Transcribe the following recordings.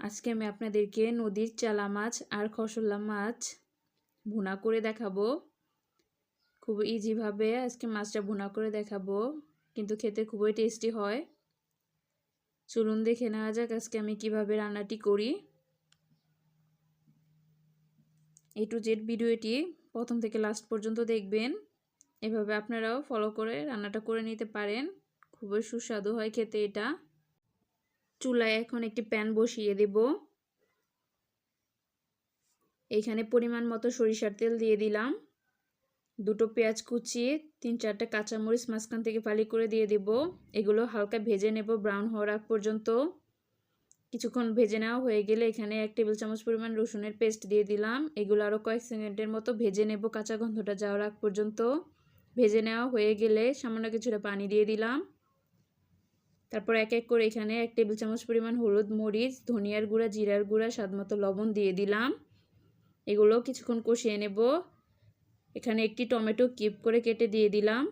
আজকে আমি আপনাদেরকে নদীর চালা মাছ আর খসল্লা মাছ ভুনা করে দেখাবো। খুব ইজিভাবে আজকে মাছটা ভুনা করে দেখাবো, কিন্তু খেতে খুবই টেস্টি হয়। চলুন দেখে নেওয়া যাক আজকে আমি কীভাবে রান্নাটি করি। এ টু জেড ভিডিওটি প্রথম থেকে লাস্ট পর্যন্ত দেখবেন। এভাবে আপনারাও ফলো করে রান্নাটা করে নিতে পারেন। খুবই সুস্বাদু হয় খেতে এটা। চুলায় এখন একটি প্যান বসিয়ে দেব। এইখানে পরিমাণ মতো সরিষার তেল দিয়ে দিলাম। দুটো পেঁয়াজ কুচি তিন চারটা কাঁচামরিচ মাঝখান থেকে ফালি করে দিয়ে দেব। এগুলো হালকা ভেজে নেব ব্রাউন হওয়ার আগ পর্যন্ত। কিছুক্ষণ ভেজে নেওয়া হয়ে গেলে এখানে এক টেবিল চামচ পরিমাণ রসুনের পেস্ট দিয়ে দিলাম। এগুলো আরও কয়েক সেকেন্ডের মতো ভেজে নেব কাঁচা গন্ধটা যাওয়ার আগ পর্যন্ত। ভেজে নেওয়া হয়ে গেলে সামান্য কিছুটা পানি দিয়ে দিলাম। তারপর এক এক করে এখানে এক টেবিল চামচ পরিমাণ হলুদ, মরিচ, ধনিয়ার গুঁড়া, জিরার গুঁড়া, স্বাদ মতো লবণ দিয়ে দিলাম। এগুলো কিছুক্ষণ কষিয়ে নেব। এখানে একটি টমেটো কিপ করে কেটে দিয়ে দিলাম।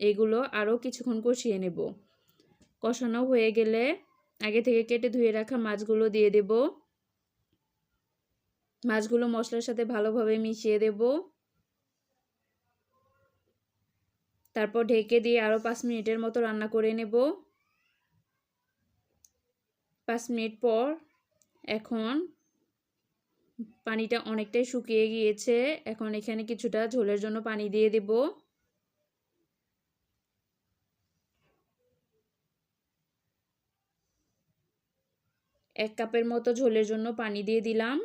এগুলো আরও কিছুক্ষণ কষিয়ে নেব। কষানো হয়ে গেলে আগে থেকে কেটে ধুয়ে রাখা মাছগুলো দিয়ে দেব। মাছগুলো মশলার সাথে ভালোভাবে মিশিয়ে দেব। তারপর ঢেকে দিয়ে আরও পাঁচ মিনিটের মতো রান্না করে নেব। পাঁচ মিনিট পর এখন পানিটা অনেকটাই শুকিয়ে গিয়েছে। এখন এখানে কিছুটা ঝোলের জন্য পানি দিয়ে দেব। এক কাপের মতো ঝোলের জন্য পানি দিয়ে দিলাম।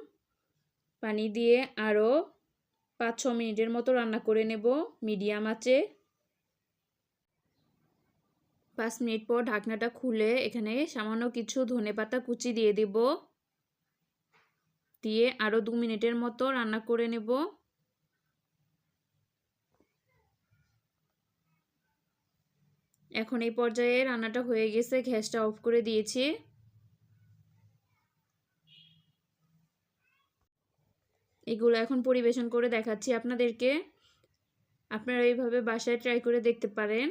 পানি দিয়ে আরও পাঁচ ছ মিনিটের মতো রান্না করে নেব মিডিয়াম আঁচে। পাঁচ মিনিট পর ঢাকনাটা খুলে এখানে সামান্য কিছু ধনে পাতা কুচি দিয়ে দেব। দিয়ে আরও দু মিনিটের মতো রান্না করে নেব। এখন এই পর্যায়ে রান্নাটা হয়ে গেছে, গ্যাসটা অফ করে দিয়েছি। এগুলো এখন পরিবেশন করে দেখাচ্ছি আপনাদেরকে। আপনারা এইভাবে বাসায় ট্রাই করে দেখতে পারেন।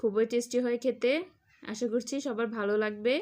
খুবই টেস্টি হয় খেতে। আশা করছি সবার ভালো লাগবে।